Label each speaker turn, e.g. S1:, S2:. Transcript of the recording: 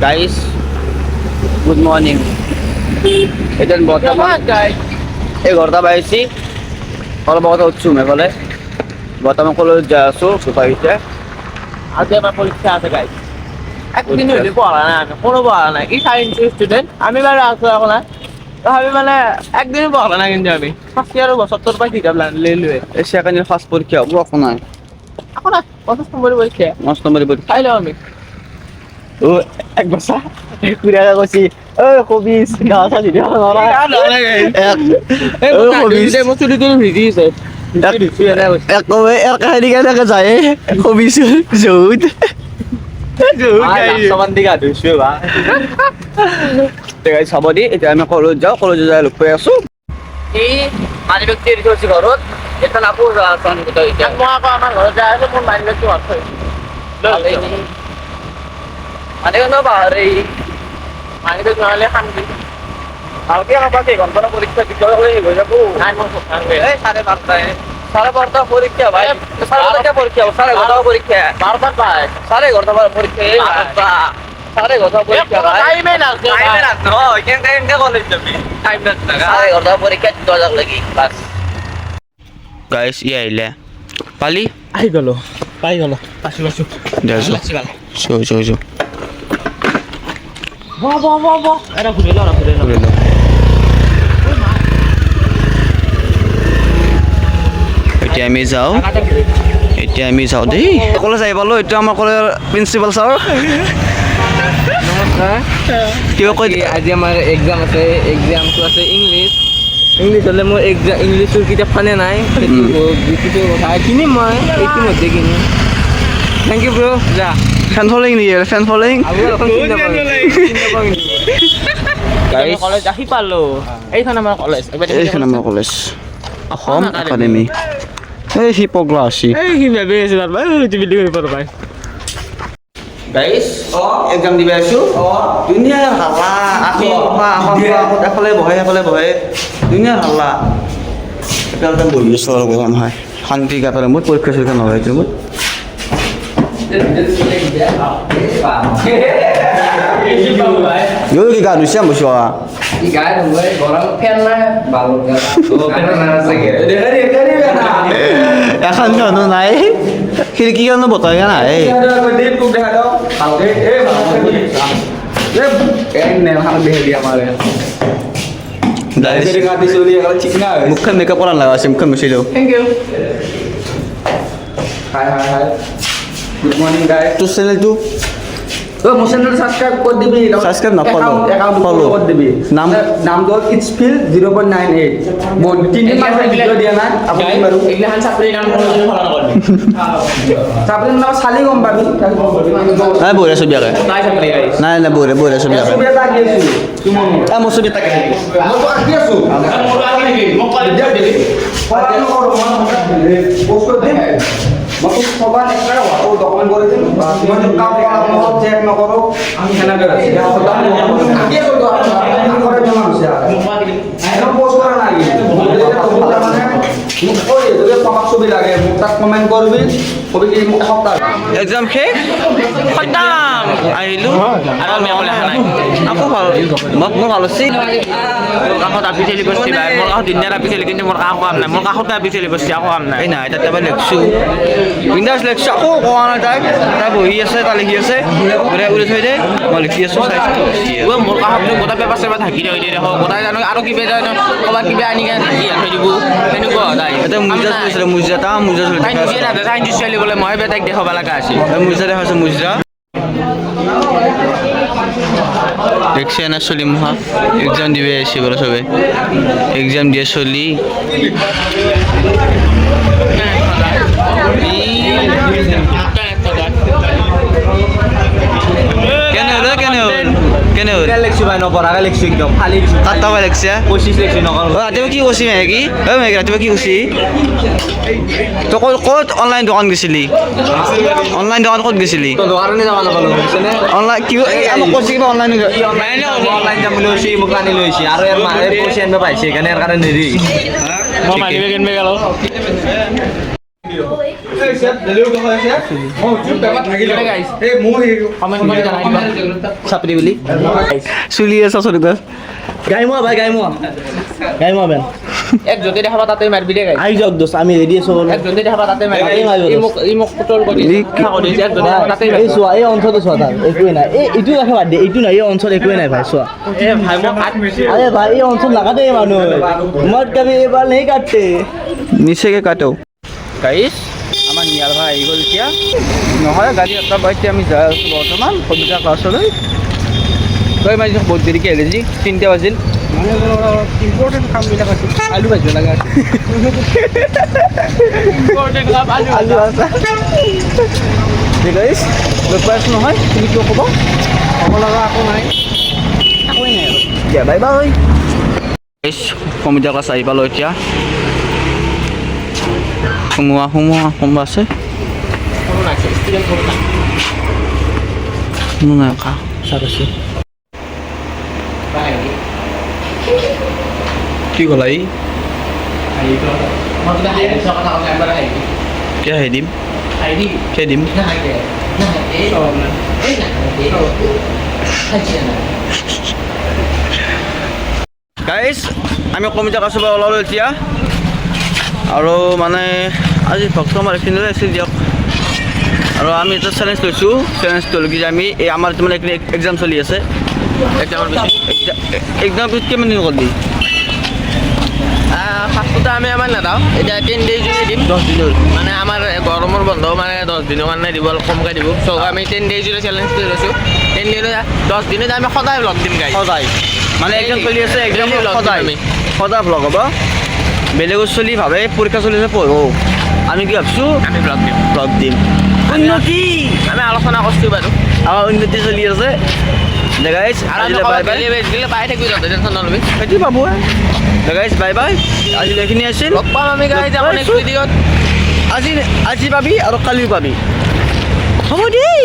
S1: Guys, good morning. এটা বর্তমান এই ঘৰটা পাইছি অলপ আগতে উঠছোঁ মেঘলে বৰ্তমান কলেজ যাই আছোঁ চুপাৰিতে
S2: আজকে আমার পরীক্ষা আছে গাই একদিন হইলে পড়া নাই আমি কোনো পড়া নাই এই সায়েন্স স্টুডেন্ট আমি বাইরে আসব এখন আমি মানে একদিনই পড়া না কিন্তু আমি ফার্স্ট ইয়ার বছর তোর পাই
S1: এই সেকেন্ড ইয়ার ফার্স্ট পরীক্ষা
S2: এখন আর পঞ্চাশ নম্বরের পরীক্ষা
S1: নষ্ট নম্বরের পরীক্ষা
S2: খাইলাম আমি
S3: ও এক বছর কুড়িয়া কৈছি ঐ কবিছ গা চা দি
S2: মোৰ চুলি তুলি ভিজিছে
S1: একবাৰে এক কাহিনী কেনেকে যায় কবিছো যৌত চাব দি এতিয়া আমি কলেজ যাওঁ কলেজ যাই লগ পাই আছো
S2: এই
S4: মানি ব্যক্তি এৰি থৈছে ঘৰত এতিয়া আকৌ এতিয়া মই আকৌ আমাৰ ঘৰত যাই আছো মোৰ মাইণ্ড বেগটো অৰ্থ মানে কোনো পাহৰি
S2: মাইণ্ড বেগ নহ'লে শান্তি
S1: ভালকে আমাৰ কেইঘণ্টা পৰীক্ষা বিষয় হৈ হৈ যাব চাৰে
S4: পাঁচটাই চাৰে
S1: বাৰটা পৰীক্ষা ভাই
S2: চাৰে বাৰটা
S1: পৰীক্ষা চাৰে এঘাৰটা পৰীক্ষা
S2: বারবার
S4: চাৰে
S1: এঘাৰটা পৰীক্ষা
S4: চাৰে
S1: এঘাৰটা
S2: পৰীক্ষা ভাই টাইমে লাগছে টাইমে
S3: হয় কলেজ যাবি
S2: টাইম চাৰে
S4: এঘাৰটা পৰীক্ষা দুটা যাক লাগি বাছ
S1: গাইছ ই আহিলে পালি
S3: আহি গ'লো পাই গ'লো বহ বহ বহ বহ। এটা ঘূৰি লওঁ ঘূৰি
S1: লওঁ এতিয়া আমি যাওঁ। এতিয়া আমি যাওঁ দেই। কলেজ আহি পালোঁ এইটো আমাৰ কলেজৰ প্ৰিন্সিপাল ছাৰ
S2: নমস্কাৰ।
S1: কিয় কৈ
S5: আজি
S3: আমাৰ এক্সাম আছে এক্সামটো
S5: আছে ইংলিছ
S3: ইংলিছ হ'লে মোৰ এক্সাম ইংলিছৰ কিতাপখনে নাই। সেইটো কথা। কিনিম মই ইতিমধ্যে কিনিম। থেংক ইউ ব্ৰ' যা।
S1: ফেন ফলোয়িং নেকি ফেন ফলোয়িং
S2: কলেজ আহি পালোঁ এইখন আমাৰ কলেজ এইখন আমাৰ
S1: কলেজ অসম একাডেমি এই হিপগ্ৰাচি
S2: এই সি ভাবি আছে তাৰ পৰা বিল্ডিং কৰিব পাই
S1: গাইছ এক্সাম দিব আছোঁ ধুনীয়া হাল্লা। আকৌ আকৌ এফালে বহে এফালে বহে ধুনীয়া হাল্লা একেলগে বহি আছোঁ আৰু গৰম হয়। শান্তি গাতাৰে মোৰ পৰীক্ষা চৰীক্ষা নহয় Yo ki ka nusia mo shoa.
S3: Ki ka no ngai
S5: orang pen na
S3: balon ga. Go pen na sa ge.
S6: De hari hari na.
S1: Ya kan no no nai. Ki ki no botai ga na. Eh.
S6: Ya do ko dip ku ga do. Pau ge eh ba ko ni. Ya en ne hang de dia ma le.
S1: Dari dari
S6: ngati suli kalau cikna.
S1: Mukhan makeup orang lah asim kan musilo. Thank
S2: you.
S6: Hai hai hai. Good morning guys
S1: তোৰ চেনেলটো
S6: ঐ মোৰ channel subscribe কৰি দিবি।
S1: Subscribe নকৰো। Follow।
S6: কৰি দিবি।
S1: নাম?
S6: হ'ল it's feel zero' point nine eight মই তিনিদিনমান হ'ল ভিডিঅ' দিয়া নাই
S2: আপুনি নাম ফলো নকৰিবি
S6: চাবলৈ নাম চালি গম পাবি। আঁকি। আছোঁ। আঁকি। আছোঁ। পঢ়া নকৰোঁ, মই post কৰি দিম। মই তোক সবার একটা দিম মই তোক কাম কৰা মই চেক নকৰোঁ সেনেকৈ আছে। আঁকি আছোঁ তো, আপুনি কৰে জমা হৈছে আৰু। একদম পোষ্ট কৰা নাই। মানে মোক কৈ যদি প্ৰকাশ ছবি লাগে মোক তাক কমেণ্ট কৰিবি কবি কি মোক এসপ্তাহ
S1: এক্সাম শেষ?
S2: খতম
S1: আহিলোঁ
S2: আৰু আকৌ লেখা নাই
S1: আকৌ ভালো মোক মোৰ ভালো হৈছে
S2: মোৰ কাষত আপি চেলি বস্তি ভাই মোৰ কাষত ধুনীয়া আপি চেলি কিন্তু মোৰ কাষত কাম নাই মোৰ কাষতে আপি চেলি বস্তি আকৌ কাম নাই
S1: এই নাই তাত এবাৰ লিখছোঁ বিন্দাছ লিখছোঁ আকৌ কোৱা নাই তাই তাই বহি আছে তাই লিখি আছে ঘূৰাই উৰি থৈ দে মই লিখি আছোঁ চাইছোঁ
S2: মোৰ কাষত গোটেই পেপাৰ চেপাৰ ঢাকি থৈ দিয়ে দেখোন গোটাই জানো আৰু কিবা জানো ক'ৰবাত কিবা আনি কেনে ঢাকি থৈ দিব তাই এটা মুজা চলিছিলে
S1: মুজা তাৰ মুজা চলি তাই নিজে নাযায়
S2: তাই নিজে চলিবলৈ মই বেটাক দেখাব লগা আছিল
S1: মুজা দেখাইছে মুজা দেখছে না চলি মহা? এক্সাম দিবে আসি বলো সবে। এক্সাম দিয়ে চলি কেনে হলো কেনে হল কেনে হল?
S3: লিখছোঁ ভাই? নপঢ়াকৈ লিখছোঁ একদম। ফালি তাত তাবা
S1: লাগছে
S3: পঁচিছ লিখছোঁ নকৰোঁ অ
S1: কি কৈছি মেগী? অ মেগী ৰাতিপুৱা কি কৈছি? তই ক'ত ক'ত অনলাইন দোকান গৈছিলি? অনলাইন দোকান ক'ত গৈছিলি?
S3: তো দোকানতে যাব নাপালোঁ বুজিছেনে
S1: অনলাইন কি এই আমাক কৈছে কিবা অনলাইন
S3: অনলাইন যাম বুলি কৈছে মোক আনি লৈ আহিছে। আৰু ইয়াৰ মায়ে পইচা আনিব পাইছে সেইকাৰণে ইয়াৰ কাৰণে নেৰি
S1: মই মাৰিব
S2: কেনেকৈ গ'লো
S1: চাপৰি বুলি। চুলি আছে চলি গছ
S3: ভাই বেন।
S2: দেখাবা তাতে মাৰিবি দে
S3: আহি যাওক দোস্ত আমি ৰেডি আছো বোলো।
S2: দেখাবা তাতে মাৰিবি তাতেই মাৰিব ই মোক ই কৰি তাতে এই চোৱা
S3: এই অঞ্চলটো চোৱা তাৰ একোৱেই নাই। এই ইটো ৰাখে বাদ দিয়ে এইটো নাই এই অঞ্চল একোৱেই নাই ভাই চোৱা।
S2: এ ভাই কাট আৰে
S3: ভাই এই অঞ্চল নাকাটে মানুহ। মদ কবি এইবাৰ নেই কাটতে
S1: নিচেকে কাটো গাইছ আমাৰ নিয়াৰ ভাই আহি গ'ল এতিয়া। নহয় গাড়ী এটা বাইতে আমি যাই আছোঁ বৰ্তমান কম্পিউটাৰ ক্লাছলৈ। তই মাৰি
S2: বহুত দেৰিকৈ আহিলে
S6: তিনিটা বাজিল। ইম্পৰ্টেণ্ট কামবিলাক আছে। আলু ভাজিব লগা আছে।
S2: আলু
S1: আছে ঠিক আছে লগ পাই আছোঁ নহয় তুমি কিয় ক'ব?
S2: হ'ব লগা একো নাই।
S1: একোৱেই নাই আৰু। দিয়া বাই বাই। কম্পিউটাৰ ক্লাছ আহি পালোঁ এতিয়া। সোমোৱা সোমোৱা সোমোৱা আছে
S2: কোনো নাই ষ্টুডেণ্ট কোনো নাই
S1: কোনো নাই খা
S3: চাপ আছো কি ক'লা ই
S2: মই কিবা হাঁহি দিছোঁ কথা কৈছে একবাৰ হাঁহি দি
S1: কিয় আহি দিম
S2: হাঁহি দি
S1: কিয় দিম
S2: নাহাঁহি দে নাহাঁহি এই এই নাহাঁহি দে হাঁহি না
S1: গাইজ আমি কম্পিউটাৰ ক্লাছৰ পৰা ওলালোঁ এতিয়া আৰু মানে আজি ভক্ত আমাৰ এইখিনিলৈ আছিল দিয়ক। আৰু আমি এটা চেলেঞ্জ লৈছোঁ চেলেঞ্জটো হ'ল কি যে আমি এই আমাৰ মানে এইখিনি এক্সাম চলি আছে।
S2: এক্সামৰ
S1: পিছত এক্সাম পিছত কিমান দিন কৰিলি
S2: আমি আমাৰ নাযাওঁ। এতিয়া টেন ডেইজে দিম।
S1: দহ দিনৰ
S2: মানে আমাৰ গৰমৰ বন্ধ মানে দহ দিনৰ কাৰণে দিব অলপ কমকৈ দিব। চ' আমি টেন ডেইজৰে চেলেঞ্জটো লৈছোঁ। টেন ডেইজৰ দহ দিনত আমি সদায় লগ দিম গাই
S1: সদায়। মানে এক্সাম চলি আছে এক্সাম সদায়। আমি। সদায় ভ্লগ হ'ব। বেলেগৰ চলি ভাবে পৰীক্ষা চলি আছে পঢ়ো। আমি কি ভাবছোঁ?
S2: আমি ব্লগ দিম।
S1: ভ্লগ দিম।
S2: উন্নতি! আমি আলোচনা কৰিছোঁ বাৰু।
S1: আমাৰ উন্নতি চলি আছে। গাইজ আৰু আমি বাই
S2: বাই দিলে পাই থাকিবি টেনশ্যন নলবি।
S1: সেইটো পাবো গাইজ বাই বাই আজিলৈ এইখিনি আছিল।
S2: লগ পাম আমি গাই যাব নেক্সট ভিডিঅ'ত
S1: আজি আজি পাবি আৰু কালিও পাবি। হ'ব দেই।